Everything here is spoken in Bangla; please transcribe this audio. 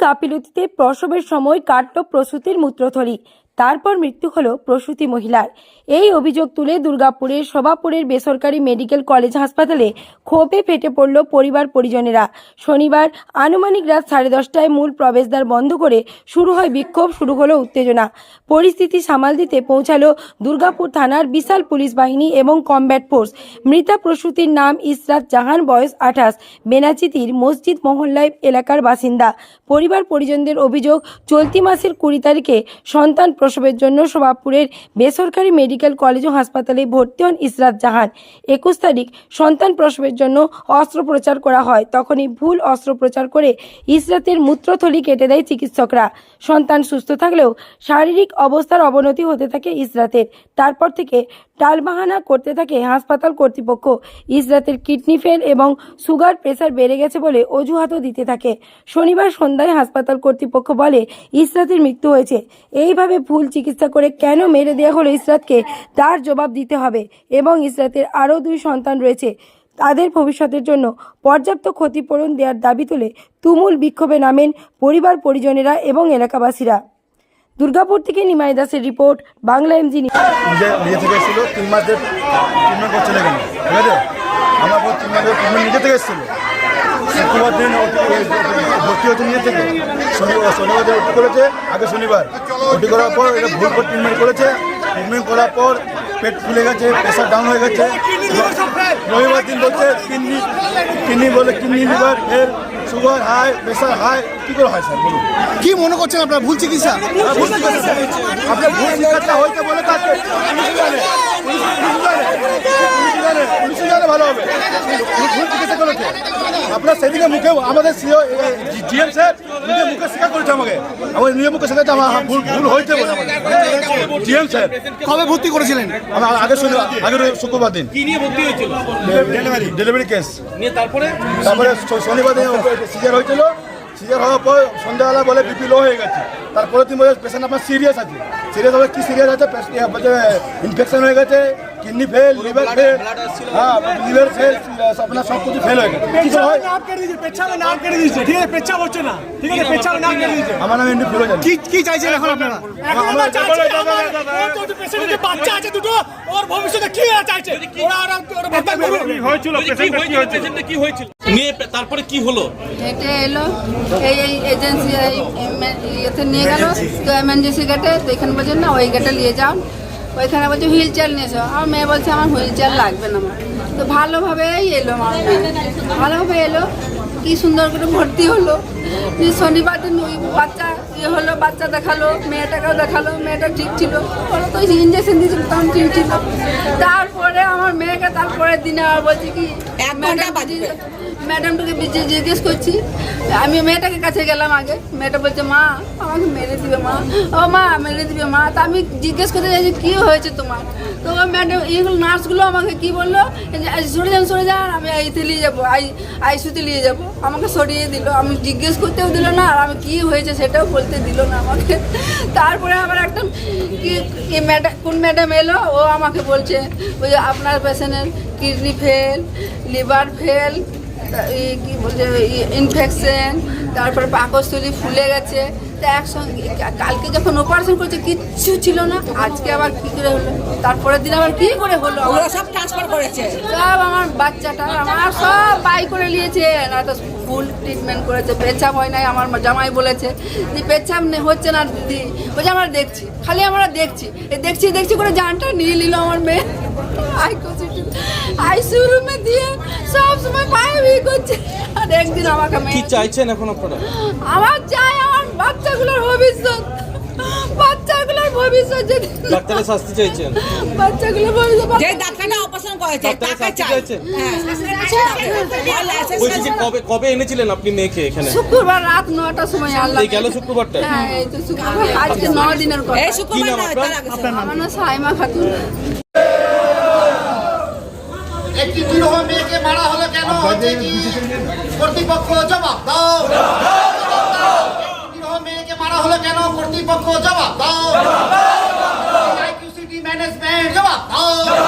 গাফিলতিতে প্রসবের সময় কাটল প্রসূতির মূত্রথলি। তারপর মৃত্যু হলো প্রসূতি মহিলার। এই অভিযোগ তুলে দুর্গাপুরের শোভাপুরের বেসরকারি মেডিকেল কলেজ হাসপাতালে ক্ষোভে ফেটে পড়ল পরিবার পরিজনেরা। শনিবার আনুমানিক রাত সাড়ে দশটায় মূল প্রবেশদ্বার বন্ধ করে শুরু হয় বিক্ষোভ, শুরু হলো উত্তেজনা। পরিস্থিতি সামাল দিতে পৌঁছালো দুর্গাপুর থানার বিশাল পুলিশ বাহিনী এবং কমব্যাট ফোর্স। মৃতা প্রসূতির নাম ইসরাত জাহান, বয়স আঠাশ। বেনাচিতির মসজিদ মহল্লায় এলাকার বাসিন্দা। পরিবার পরিজনদের অভিযোগ, চলতি মাসের কুড়ি তারিখে সন্তান প্রসবের জন্য শোভাপুরের বেসরকারি মেডিকেল কলেজ ও হাসপাতালে ভর্তি হন ইসরাত জাহান। একুশ তারিখ সন্তান প্রসবের জন্য অস্ত্রোপচার করা হয়। তখনই ভুল অস্ত্রোপচার করে ইসরাতের মূত্রথলি কেটে দেয় চিকিৎসকরা। সন্তান সুস্থ থাকলেও শারীরিক অবস্থার অবনতি হতে থাকে ইসরাতের তারপর থেকে টালবাহানা করতে থাকে হাসপাতাল কর্তৃপক্ষ। ইসরাতের কিডনি ফেল এবং সুগার প্রেসার বেড়ে গেছে বলে অজুহাতও দিতে থাকে। শনিবার সন্ধ্যায় হাসপাতাল কর্তৃপক্ষ বলে ইসরাতের মৃত্যু হয়েছে। এইভাবে ভুল চিকিৎসা করে কেন মেরে দেওয়া হলো ইসরাতকে? তার জবাব দিতে হবে। এবং ইসরাতের আরও দুই সন্তান রয়েছে তাদের ভবিষ্যতের জন্য। পর্যাপ্ত ক্ষতিপূরণ দেওয়ার দাবি তুলে তুমুল বিক্ষোভে নামেন পরিবার পরিজনেরা এবং এলাকাবাসীরা। দুর্গাপুর থেকে নিমাই দাসের রিপোর্ট, বাংলা এমজি নিজে নিজে থেকে শুক্রবার দিন ভর্তি হয়েছে। নিজে থেকে শনিবার শনিবার দিন ওটি করেছে আগে শনিবার। ওটি করার পর এটা ভুল করে ট্রিটমেন্ট করেছে। ট্রিটমেন্ট করার পর পেট ফুলে গেছে প্রেশার ডাউন হয়ে গেছে। রবিবার দিন বলছে কিডনি কিডনি বলে কিডনি লিভার এর সুগার হাই প্রেশার হাই কী করে হয় স্যার বলুন? কি মনে করছেন আপনার ভুল চিকিৎসা? ভুল চিকিৎসা। আপনার ভুল চিকিৎসা হয়েছে বলে তো জানে পুলিশ পুলিশ জানে পুলিশ জানে পুলিশ জানে ভালো হবে ভুল ভুল চিকিৎসা করেছে আপনার সেদিকে মুখে আমাদের সিও জিএম স্যার নিজে মুখে স্বীকার করেছে আমাকে। আমার নিজে মুখে শেখাচ্ছে আমার ভুল ভুল হয়েছে বলে। GM sir. কবে ভর্তি করেছিলেন? আমার আগে শনিবার আগের শুক্রবার দিন। কি নিয়ে ভর্তি হয়েছিল? ডেলিভারি। Delivery case. নিয়ে তারপরে? তারপরে শনিবার দিন সিজার হয়েছিল। সিজার হওয়ার পর সন্ধ্যাবেলা বলে বিপি লো হয়ে গেছে। তারপরে তুমি বলে পেশেন্ট আপনার সিরিয়াস আছে। সিরিয়াস হবে কি সিরিয়াস আছে? ইনফেকশন হয়ে গেছে। কিডনি ফেল লিভার ফেল হ্যাঁ লিভার ফেল আপনার সব কিছু ফেল হয়ে গেছে। আমার নাম এমনি ফেল কি কি চাইছেন এখন আপনারা? বাচ্চা আছে দুটো ওর ভবিষ্যতে কি চাইছে? হয়েছিল কি হয়েছিল পেশেন্টে কি হয়েছিল? নিয়ে তারপরে কি হলো? হেঁটে এলো এই এই এজেন্সি এই এম- ইয়েতে নিয়ে গেল তো এমার্জেন্সি গেটে তো এখানে বলছে না ওই গেটে নিয়ে যাও ওইখানে বলছে, হুইল চেয়ার নিয়েছো আমার মেয়ে বলছে, আমার হুইল চেয়ার লাগবে না আমার। তো ভালোভাবেই এলো আমার ভালোভাবে এলো, কি সুন্দর করে ভর্তি হলো। যে শনিবার দিন ওই বাচ্চা ইয়ে হলো, বাচ্চা দেখাল, মেয়েটাকেও দেখাল, মেয়েটা ঠিক ছিল। ওরা তো ইঞ্জেকশন দিয়েছিল, তখন ঠিক ছিল। তারপরে মেয়েকে তারপরের দিনে আবার বলছে কি ম্যাডাম ম্যাডামটাকে বিজে- জিজ্ঞেস করছি। আমি মেয়েটাকে কাছে গেলাম আগে। মেয়েটা বলছে মা আমাকে মেরে দিবে মা। ও মা মেরে দিবে মা। তা আমি জিজ্ঞেস করতে চাইছি কী হয়েছে তোমার? তো ম্যাডাম এইগুলো নার্সগুলো আমাকে কি বলল? সরে যান সরে যান আমি আইতে নিয়ে যাব আই আইসুতে নিয়ে যাব। আমাকে সরিয়ে দিল। আমি জিজ্ঞেস করতেও দিল না আর আমি কী হয়েছে সেটাও বলতে দিল না আমাকে। তারপরে আবার একটা কি ম্যাডাম কোন ম্যাডাম এলো ও আমাকে বলছে ওই যে আপনার পেশেন্টের কিডনি ফেল লিভার ফেল কি বলছে ইনফেকশন তারপরে পাকস্থলী ফুলে গেছে। তা একসঙ্গে কালকে যখন অপারেশন করছে কিচ্ছু ছিল না। আজকে আবার কি করে হলো? তারপরের দিন আবার কি করে হলো? ওরা সব ট্রান্সফার করেছে। সব আমার বাচ্চাটা আমার সব বাই করে নিয়েছে। না তো ফুল ট্রিটমেন্ট করেছে পেচ্ছাপ হয় নাই আমার জামাই বলেছে যে পেচ্ছাপ নে- হচ্ছে না দিদি। বলছে আমরা দেখছি খালি আমরা দেখছি। এই দেখছি দেখছি করে জানটা নিয়ে নিল আমার মেয়ে। আইসিউ রুমে দিয়ে সব সময় পায়ে করছে। আর একদিন আমাকে কি চাইছেন এখন আপনারা? আমার চাই আমার বাচ্চাগুলোর ভবিষ্যৎ। বাচ্চাগুলোর ভবিষ্যৎ যদি ডাক্তারের শাস্তি চাইছেন? বাচ্চাগুলোর ভবিষ্যৎ যে ডাক্তারটা অপারেশন করেছে টাকা চাইছেন? হ্যাঁ বলছি কবে কবে এনেছিলেন আপনি মেয়েকে এখানে? শুক্রবার রাত নটার সময় আল্লাহ গেল শুক্রবারটা? হ্যাঁ এই তো শুক্রবার। আজকে দিনের কথা। এই শুক্রবার কি আপনার? নাম সাইমা খাতুন। একটি নিরহ মেয়েকে মারা হলো কেন? কর্তৃপক্ষ জবাব দাও। নিরহ মেয়েকে মারা হলো কেন? কর্তৃপক্ষ জবাব দাও। ম্যানেজমেন্ট জবাব দাও।